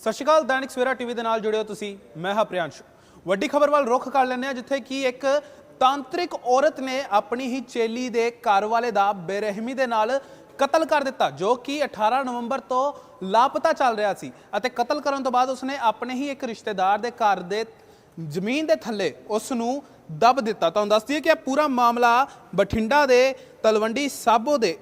ਸਤਿ ਸ਼੍ਰੀ ਅਕਾਲ, ਦੈਨਿਕ ਸਵੇਰਾ ਟੀਵੀ ਦੇ ਨਾਲ ਜੁੜੇ ਹੋ ਤੁਸੀਂ, ਮੈਂ ਹਾਂ ਪ੍ਰਿਆੰਸ਼ੂ। ਵੱਡੀ ਖਬਰ ਵੱਲ ਰੁਖ ਕਰ ਲੈਂਦੇ ਹਾਂ, ਜਿੱਥੇ ਕਿ ਇੱਕ ਤਾਂਤਰਿਕ ਔਰਤ ਨੇ ਆਪਣੀ ਹੀ ਚੇਲੀ ਦੇ ਘਰ ਵਾਲੇ ਦਾ ਬੇਰਹਿਮੀ ਦੇ ਨਾਲ ਕਤਲ ਕਰ ਦਿੱਤਾ, ਜੋ ਕਿ 18 ਨਵੰਬਰ ਤੋਂ ਲਾਪਤਾ ਚੱਲ ਰਿਹਾ ਸੀ ਅਤੇ ਕਤਲ ਕਰਨ ਤੋਂ ਬਾਅਦ ਉਸਨੇ ਆਪਣੇ ਹੀ ਇੱਕ ਰਿਸ਼ਤੇਦਾਰ ਦੇ ਘਰ ਦੇ ਜ਼ਮੀਨ ਦੇ ਥੱਲੇ ਉਸ ਨੂੰ ਦਬ ਦਿੱਤਾ। ਤੁਹਾਨੂੰ ਦੱਸ ਦਈਏ ਕਿ ਇਹ ਪੂਰਾ ਮਾਮਲਾ ਬਠਿੰਡਾ ਦੇ ਤਲਵੰਡੀ ਸਾਬੋ ਦੇ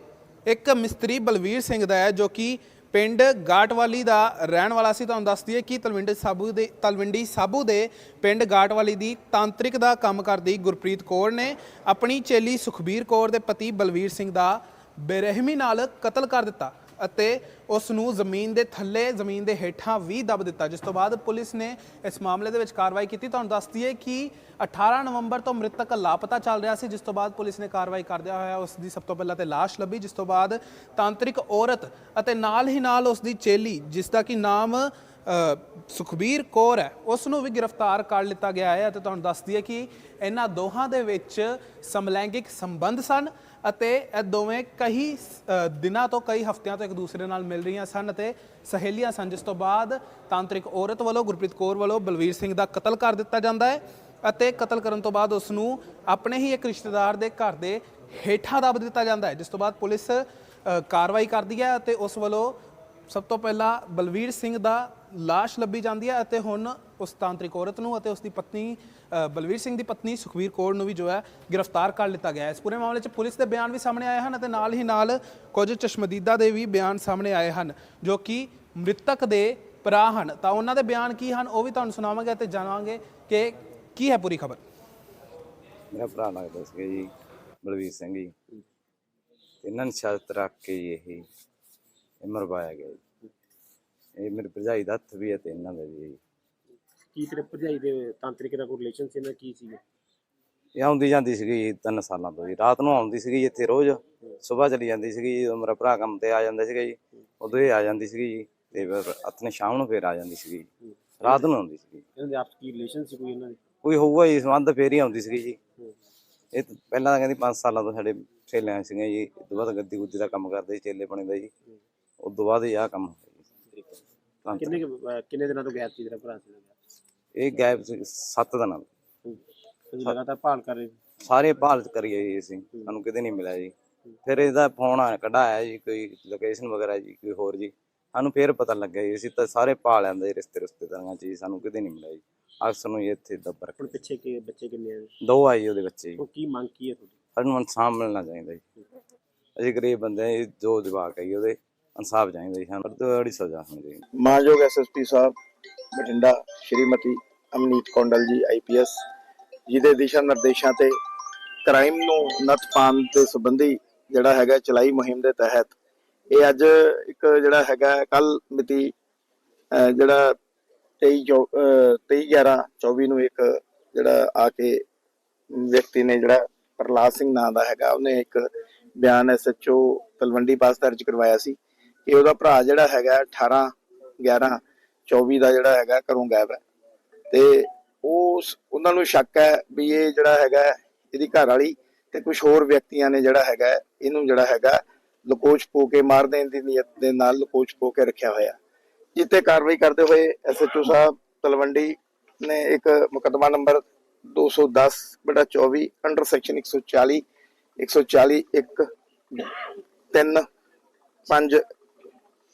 ਇੱਕ ਮਿਸਤਰੀ ਬਲਵੀਰ ਸਿੰਘ ਦਾ ਹੈ, ਜੋ ਕਿ ਪਿੰਡ ਗਾਟਵਾਲੀ ਦਾ ਰਹਿਣ ਵਾਲਾ ਸੀ, ਤੁਹਾਨੂੰ ਦੱਸ ਦਈਏ ਕਿ ਤਲਵੰਡੀ ਸਾਬੂ ਦੇ, ਤਲਵਿੰਡੀ ਸਾਬੂ ਦੇ ਪਿੰਡ ਗਾਟਵਾਲੀ ਦੀ ਤਾਂਤਰਿਕ ਦਾ ਕੰਮ ਕਰਦੀ ਗੁਰਪ੍ਰੀਤ ਕੌਰ ਨੇ ਆਪਣੀ ਚੇਲੀ ਸੁਖਬੀਰ ਕੌਰ ਦੇ ਪਤੀ ਬਲਵੀਰ ਸਿੰਘ ਦਾ ਬੇਰਹਿਮੀ ਨਾਲ ਕਤਲ ਕਰ ਦਿੱਤਾ। ਅਤੇ ਉਸ ਨੂੰ ਜ਼ਮੀਨ ਦੇ ਥੱਲੇ, ਜ਼ਮੀਨ ਦੇ ਹੇਠਾਂ ਵੀ ਦਬ ਦਿੱਤਾ। ਜਿਸ ਤੋਂ ਬਾਅਦ ਪੁਲਿਸ ਨੇ ਇਸ ਮਾਮਲੇ ਦੇ ਵਿੱਚ ਕਾਰਵਾਈ ਕੀਤੀ। ਤੁਹਾਨੂੰ ਦੱਸ ਦਈਏ ਕਿ 18 ਨਵੰਬਰ ਤੋਂ ਮ੍ਰਿਤਕ ਲਾਪਤਾ ਚੱਲ ਰਿਹਾ ਸੀ, ਜਿਸ ਤੋਂ ਬਾਅਦ ਪੁਲਿਸ ਨੇ ਕਾਰਵਾਈ ਕਰਦਿਆਂ ਹੋਇਆ ਉਸ ਦੀ ਸਭ ਤੋਂ ਪਹਿਲਾਂ ਤੇ ਲਾਸ਼ ਲੱਭੀ, ਜਿਸ ਤੋਂ ਬਾਅਦ ਤਾਂਤਰਿਕ ਔਰਤ ਅਤੇ ਨਾਲ ਹੀ ਨਾਲ ਉਸ ਦੀ ਚੇਲੀ, ਜਿਸ ਦਾ ਕਿ ਨਾਮ ਸੁਖਬੀਰ ਕੌਰ ਹੈ ਉਸ ਨੂੰ ਵੀ ਗ੍ਰਿਫਤਾਰ ਕਰ ਲਿੱਤਾ ਗਿਆ ਹੈ। ਅਤੇ ਤੁਹਾਨੂੰ ਦੱਸ ਦਈਏ ਕਿ ਇਹਨਾਂ ਦੋਹਾਂ ਦੇ ਵਿੱਚ ਸਮਲੈਂਗਿਕ ਸੰਬੰਧ ਸਨ। ਅਤੇ ਇਹ ਦੋਵੇਂ ਕਈ ਦਿਨਾਂ ਤੋਂ ਕਈ ਹਫ਼ਤਿਆਂ ਤੋਂ ਇੱਕ ਦੂਸਰੇ ਨਾਲ ਮਿਲ ਰਹੀਆਂ ਸਨ ਅਤੇ ਸਹੇਲੀਆਂ ਸਨ, ਜਿਸ ਤੋਂ ਬਾਅਦ ਤਾਂਤਰਿਕ ਔਰਤ ਵੱਲੋਂ ਗੁਰਪ੍ਰੀਤ ਕੌਰ ਵੱਲੋਂ ਬਲਵੀਰ ਸਿੰਘ ਦਾ ਕਤਲ ਕਰ ਦਿੱਤਾ ਜਾਂਦਾ ਹੈ ਅਤੇ ਕਤਲ ਕਰਨ ਤੋਂ ਬਾਅਦ ਉਸ ਨੂੰ ਆਪਣੇ ਹੀ ਇੱਕ ਰਿਸ਼ਤੇਦਾਰ ਦੇ ਘਰ ਦੇ ਹੇਠਾਂ ਦੱਬ ਦਿੱਤਾ ਜਾਂਦਾ ਹੈ, ਜਿਸ ਤੋਂ ਬਾਅਦ ਪੁਲਿਸ ਕਾਰਵਾਈ ਕਰਦੀ ਹੈ ਅਤੇ ਉਸ ਵੱਲੋਂ ਸਭ ਤੋਂ ਪਹਿਲਾਂ ਬਲਵੀਰ ਸਿੰਘ ਦਾ ਲਾਸ਼ ਲੱਭੀ ਜਾਂਦੀ ਹੈ ਅਤੇ ਹੁਣ ਉਸ ਤਾਂਤਰਿਕ ਔਰਤ ਨੂੰ ਅਤੇ ਉਸ ਦੀ ਪਤਨੀ ਬਲਵੀਰ ਸਿੰਘ ਦੀ ਪਤਨੀ ਸੁਖਵੀਰ ਕੌਰ ਨੂੰ ਵੀ ਜੋ ਹੈ ਗ੍ਰਿਫਤਾਰ ਕਰ ਲਿੱਤਾ ਗਿਆ ਹੈ। ਇਸ ਪੂਰੇ ਮਾਮਲੇ 'ਚ ਪੁਲਿਸ ਦੇ ਬਿਆਨ ਵੀ ਸਾਹਮਣੇ ਆਏ ਹਨ ਅਤੇ ਨਾਲ ਹੀ ਨਾਲ ਕੁਝ ਚਸ਼ਮਦੀਦਾ ਦੇ ਵੀ ਬਿਆਨ ਸਾਹਮਣੇ ਆਏ ਹਨ, ਜੋ ਕਿ ਮ੍ਰਿਤਕ ਦੇ ਭਰਾ ਹਨ। ਤਾਂ ਉਹਨਾਂ ਦੇ ਬਿਆਨ ਕੀ ਹਨ ਉਹ ਵੀ ਤੁਹਾਨੂੰ ਸੁਣਾਵਾਂਗੇ ਅਤੇ ਜਾਣਾਂਗੇ ਕਿ ਕੀ ਹੈ ਪੂਰੀ ਖਬਰ। ਮੇਰਾ ਭਰਾ ਲੱਗਦਾ ਸੀਗਾ ਜੀ, ਬਲਵੀਰ ਸਿੰਘ ਜੀ। ਇਹਨਾਂ ਨੂੰ ਸ਼ਰਤ ਰੱਖ ਕੇ ਇਹ ਮਰਵਾਇਆ ਗਿਆ ਜੀ। ਇਹ ਮੇਰੇ ਭਰਜਾਈ ਦਾ ਹੱਥ ਵੀ ਹੈ ਤੇ ਇਹਨਾਂ ਦਾ ਵੀ ਹੈ ਜੀ। ਕੀ ਤੇਰੇ ਭਰਜਾਈ ਦੇ ਤਾਂਤਰਿਕ ਦਾ ਕੋਈ ਰਿਲੇਸ਼ਨ ਸੀ ਨਾ ਕੀ ਸੀ ਇਹ ਆਉਂਦੀ ਜਾਂਦੀ ਸੀਗੀ ਜੀ ਤਿੰਨ ਸਾਲਾਂ ਤੋਂ ਜੀ। ਰਾਤ ਨੂੰ ਆਉਂਦੀ ਸੀਗੀ ਜੀ ਇੱਥੇ ਰੋਜ਼। ਸਵੇਰ ਚਲੀ ਜਾਂਦੀ ਸੀਗੀ ਜੀ ਜਦੋਂ ਮੇਰਾ ਭਰਾ ਕੰਮ ਤੇ ਆ ਜਾਂਦਾ ਸੀਗਾ ਜੀ। ਉਦੋਂ ਇਹ ਆ ਜਾਂਦੀ ਸੀਗੀ ਜੀ ਤੇ ਫਿਰ ਆਪਣੇ ਸ਼ਾਮ ਨੂੰ ਫੇਰ ਆ ਜਾਂਦੀ ਸੀਗੀ ਜੀ। ਰਾਤ ਨੂੰ ਆਉਂਦੀ ਸੀਗੀ। ਇਹਨਾਂ ਦੇ ਆਪਸ ਕੀ ਰਿਲੇਸ਼ਨ ਸੀ ਕੋਈ ਇਹਨਾਂ ਦੇ? ਕੋਈ ਹੋਊਗਾ ਜੀ ਸੰਬੰਧ ਫੇਰ ਹੀ ਆਉਂਦੀ ਸੀਗੀ ਜੀ। ਇਹ ਤਾਂ ਪਹਿਲਾਂ ਤਾਂ ਕਹਿੰਦੀ 5 ਸਾਲਾਂ ਤੋਂ ਸਾਡੇ ਚੇਲਿਆਂ ਸੀਗੇ ਜੀ। ਉਸ ਤੋਂ ਬਾਅਦ ਗੱਦੀ ਗੁੱਦੀ ਦਾ ਕੰਮ ਕਰਦੇ ਸੀ ਚੇਲੇ ਬਣੇ ਦਾ ਜੀ ਉਸ ਤੋਂ ਬਾਅਦ ਇਹ ਆਹ ਕੰਮ ਹੋਇਆ ਜੀ। ਤਾਂ ਕਿੰਨੇ ਕੁ, ਅਹ, ਕਿੰਨੇ ਦਿਨਾਂ ਤੋਂ ਗੈਪ ਸੀ ਤੇਰਾ ਭਰਾ ਸੀ ਇਹ ਗੈਪ ਸੀ ਸੱਤ ਦਿਨਾਂ ਦਾ। ਤੁਸੀਂ ਲਗਾਤਾਰ ਭਾਲ ਕਰ ਰਹੇ ਸੀ। ਸਾਰੇ ਭਾਲ ਕਰੀਏ ਜੀ ਅਸੀਂ ਸਾਨੂੰ ਕਿਤੇ ਨਹੀਂ ਮਿਲਿਆ ਜੀ। ਫਿਰ ਇਹਦਾ ਫੋਨ ਆ ਕਢਾਇਆ ਜੀ ਕੋਈ ਲੋਕੇਸ਼ਨ ਵਗੈਰਾ ਜੀ ਕੋਈ ਹੋਰ ਜੀ। ਸਾਨੂੰ ਫਿਰ ਪਤਾ ਲੱਗਿਆ ਜੀ ਅਸੀਂ ਤਾਂ ਸਾਰੇ ਭਾਲ ਆਂਦੇ ਰਿਸ਼ਤੇ ਰਿਸ਼ਤੇਦਾਰਾਂ ਚ ਜੀ ਸਾਨੂੰ ਕਿਤੇ ਨਹੀਂ ਮਿਲਿਆ ਜੀ। ਅਕਸਰ ਨੂੰ ਜੀ ਇੱਥੇ ਦੱਬਰ ਹੁਣ ਪਿੱਛੇ ਕਿ ਬੱਚੇ ਕਿੰਨੇ ਆ ਦੋ ਆਈ ਉਹਦੇ ਬੱਚੇ ਜੀ। ਉਹ ਕੀ ਮੰਗ ਕੀ ਹੈ ਤੁਹਾਡੀ? ਸਾਨੂੰ ਇਨਸਾਫ ਮਿਲਣਾ ਚਾਹੀਦਾ ਜੀ। ਅਸੀਂ ਗਰੀਬ ਬੰਦੇ ਹਾਂ ਜੀ, ਜੋ ਜਵਾਕ ਹੈ ਜੀ ਉਹਦੇ। ਇਨਸਾਫ ਚਾਹੀਦਾ ਜੀ, ਸਾਨੂੰ ਬੜੀ ਸਜ਼ਾ ਹੋਣੀ ਚਾਹੀਦੀ। ਮਾਨਯੋਗ ਐਸਐਸਪੀ ਸਾਹਿਬ, ਬਠਿੰਡਾ ਸ਼੍ਰੀਮਤੀ ਅਮਨੀਤ ਕੌਂਡਲ ਜੀ ਆਈਪੀਐਸ ਜਿਹਦੇ ਦਿਸ਼ਾ ਨਿਰਦੇਸ਼ਾਂ ਤੇ ਕ੍ਰਾਈਮ ਨੂੰ ਨੱਥ ਪਾਉਣ ਦੇ ਸੰਬੰਧੀ ਜਿਹੜਾ ਹੈਗਾ ਚਲਾਈ ਮੁਹਿੰਮ ਦੇ ਤਹਿਤ, ਇਹ ਅੱਜ ਇੱਕ ਜਿਹੜਾ ਹੈਗਾ ਕੱਲ ਮਿਤੀ ਜਿਹੜਾ 23 23 11 24 ਨੂੰ ਇੱਕ ਜਿਹੜਾ ਆ ਕੇ ਵਿਅਕਤੀ ਨੇ ਜਿਹੜਾ ਪ੍ਰਲਾਦ ਸਿੰਘ ਨਾਂ ਦਾ ਹੈਗਾ, ਉਹਨੇ ਇੱਕ ਬਿਆਨ ਐਸਐਚਓ ਤਲਵੰਡੀ ਪਾਸ ਦਰਜ ਕਰਵਾਇਆ ਸੀ। ਕਿ ਉਹਦਾ ਭਰਾ ਜਿਹੜਾ ਹੈਗਾ 18 11 24 ਦਾ ਜਿਹੜਾ ਹੈਗਾ ਘਰੋਂ ਗਾਇਬ ਹੈ। ਤੇ ਉਸ ਉਹਨਾਂ ਨੂੰ ਸ਼ੱਕ ਹੈ ਵੀ ਇਹ ਜਿਹੜਾ ਹੈਗਾ ਇਹਦੀ ਘਰ ਵਾਲੀ ਤੇ ਕੁਝ ਹੋਰ ਵਿਅਕਤੀਆਂ ਨੇ ਜਿਹੜਾ ਹੈਗਾ ਇਹਨੂੰ ਜਿਹੜਾ ਹੈਗਾ ਲਕੋਚ ਪੋ ਕੇ ਮਾਰ ਦੇਣ ਦੀ ਨੀਅਤ ਦੇ ਨਾਲ ਲਕੋਚ ਪੋ ਕੇ ਰੱਖਿਆ ਹੋਇਆ ਜਿੱਤੇ ਕਾਰਵਾਈ ਕਰਦੇ ਹੋਏ ਐਸਐਚਓ ਸਾਹਿਬ ਤਲਵੰਡੀ ਨੇ ਇੱਕ ਮੁਕਦਮਾ ਨੰਬਰ 210 ਬਟਾ 24 under section 140 140 1 3 5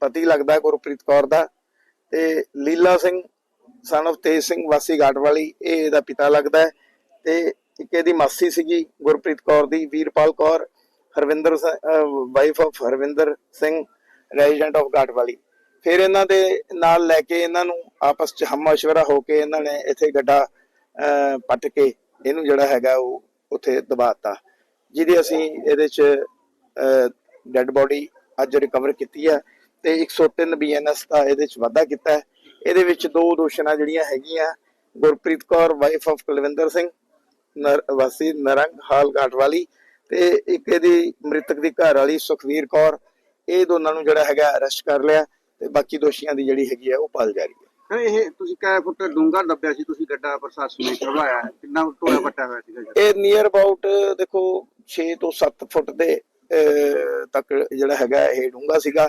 ਪਤੀ ਲੱਗਦਾ ਗੁਰਪ੍ਰੀਤ ਕੌਰ ਦਾ ਤੇ ਲੀਲਾ ਸਿੰਘ ਸਨ of ਤੇਜ ਸਿੰਘ ਵਾਸੀ ਵਾਲੀ ਇਹ ਇਹਦਾ ਪਿਤਾ ਲੱਗਦਾ ਤੇ ਇੱਕ ਇਹਦੀ ਮਾਸੀ ਸੀਗੀ ਗੁਰਪ੍ਰੀਤ ਕੌਰ ਦੀ Veerpal Kaur Harvinder wife of Harvinder Singh resident of ਵਾਲੀ। ਫਿਰ ਇਹਨਾਂ ਦੇ ਨਾਲ ਲੈ ਕੇ ਇਹਨਾਂ ਨੂੰ ਆਪਸ ਚ ਹਮਸ਼ਵਰਾ ਹੋ ਕੇ ਇਹਨਾਂ ਨੇ ਇੱਥੇ ਗੱਡਾ ਅਹ, ਪੱਟ ਕੇ ਇਹਨੂੰ ਜਿਹੜਾ ਹੈਗਾ ਉਹ ਉੱਥੇ ਦਬਾਤਾ ਜਿਹਦੀ ਅਸੀਂ ਇਹਦੇ ਚ ਡੈੱਡ ਬੋਡੀ ਅੱਜ ਰਿਕਵਰ ਕੀਤੀ ਹੈ। ਤੇ 103 ਬੀਐਨਐਸ ਦਾ ਇਹਦੇ ਚ ਵਾਧਾ ਕੀਤਾ ਹੈ। ਇਹਦੇ ਵਿੱਚ ਦੋ ਦੋਸ਼ਣਾ ਜਿਹੜੀਆਂ ਹੈਗੀਆਂ ਗੁਰਪ੍ਰੀਤ ਕੌਰ ਵਾਈਫ ਆਫ ਕੁਲਵਿੰਦਰ ਸਿੰਘ ਵਾਸੀ ਨਰੰਗ ਹਾਲ ਘਾਟ ਵਾਲੀ ਤੇ ਇੱਕ ਇਹਦੀ ਮ੍ਰਿਤਕ ਦੀ ਘਰ ਵਾਲੀ ਸੁਖਵੀਰ ਕੌਰ। ਇਹ ਦੋਨਾਂ ਨੂੰ ਜਿਹੜਾ ਹੈਗਾ ਅਰੈਸਟ ਕਰ ਲਿਆ ਤੇ ਬਾਕੀ ਦੋਸ਼ੀਆਂ ਦੀ ਜਿਹੜੀ ਹੈਗੀ ਹੈ ਉਹ ਪਾਲ ਜਾਰੀ ਹੈ। ਇਹ ਤੁਸੀਂ ਕੈ ਫੁੱਟ ਡੂੰਘਾ ਦੱਬਿਆ ਸੀ ਤੁਸੀਂ ਗੱਡਾ ਪ੍ਰਸ਼ਾਸਨ ਨੇ ਕਰਵਾਇਆ ਕਿੰਨਾ ਟੋਇਆ ਪੱਟਾ ਹੋਇਆ ਸੀਗਾ? ਇਹ ਨੀਅਰ ਅਬਾਊਟ ਦੇਖੋ 6 ਤੋਂ 7 ਫੁੱਟ ਦੇ ਤੱਕ ਜਿਹੜਾ ਹੈਗਾ ਇਹ ਡੂੰਘਾ ਸੀਗਾ।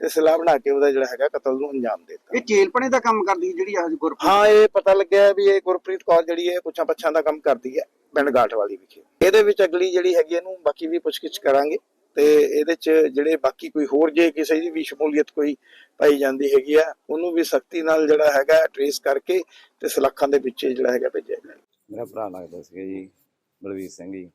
ਤੇ ਸਲਾਹ ਬਣਾ ਕੇ ਉਹਦਾ ਜਿਹੜਾ ਹੈਗਾ ਕਤਲ ਨੂੰ ਅੰਜਾਮ ਦੇ ਦਿੱਤਾ। ਇਹ ਚੇਲਪਣੇ ਦਾ ਕੰਮ ਕਰਦੀ ਜਿਹੜੀ ਆਹ ਗੁਰਪ੍ਰੀਤ? ਹਾਂ ਇਹ ਪਤਾ ਲੱਗਿਆ ਵੀ ਇਹ ਗੁਰਪ੍ਰੀਤ ਕੌਰ ਜਿਹੜੀ ਹੈ ਪੁੱਛਾਂ ਪੱਛਾਂ ਦਾ ਕੰਮ ਕਰਦੀ ਹੈ ਪਿੰਡ ਗਾਠ ਵਾਲੀ ਵਿਖੇ। ਇਹਦੇ ਵਿੱਚ ਅਗਲੀ ਜਿਹੜੀ ਹੈਗੀ ਇਹਨੂੰ ਬਾਕੀ ਵੀ ਪੁੱਛਗਿੱਛ ਕਰਾਂਗੇ। ਤੇ ਇਹਦੇ ਚ ਜਿਹੜੇ ਬਾਕੀ ਕੋਈ ਹੋਰ ਜੇ ਕਿਸੇ ਦੀ ਵੀ ਸ਼ਮੂਲੀਅਤ ਕੋਈ ਪਾਈ ਜਾਂਦੀ ਹੈਗੀ ਆ ਉਹਨੂੰ ਵੀ ਸਖਤੀ ਨਾਲ ਜਿਹੜਾ ਹੈਗਾ ਟਰੇਸ ਕਰਕੇ ਤੇ ਸਲਾਖਾਂ ਦੇ ਵਿੱਚ ਜਿਹੜਾ ਹੈਗਾ ਭੇਜਿਆ ਜਾਏ ਮੇਰਾ ਭਰਾ ਲੱਗਦਾ ਸੀਗਾ ਜੀ ਬਲਵੀਰ ਸਿੰਘ ਜੀ।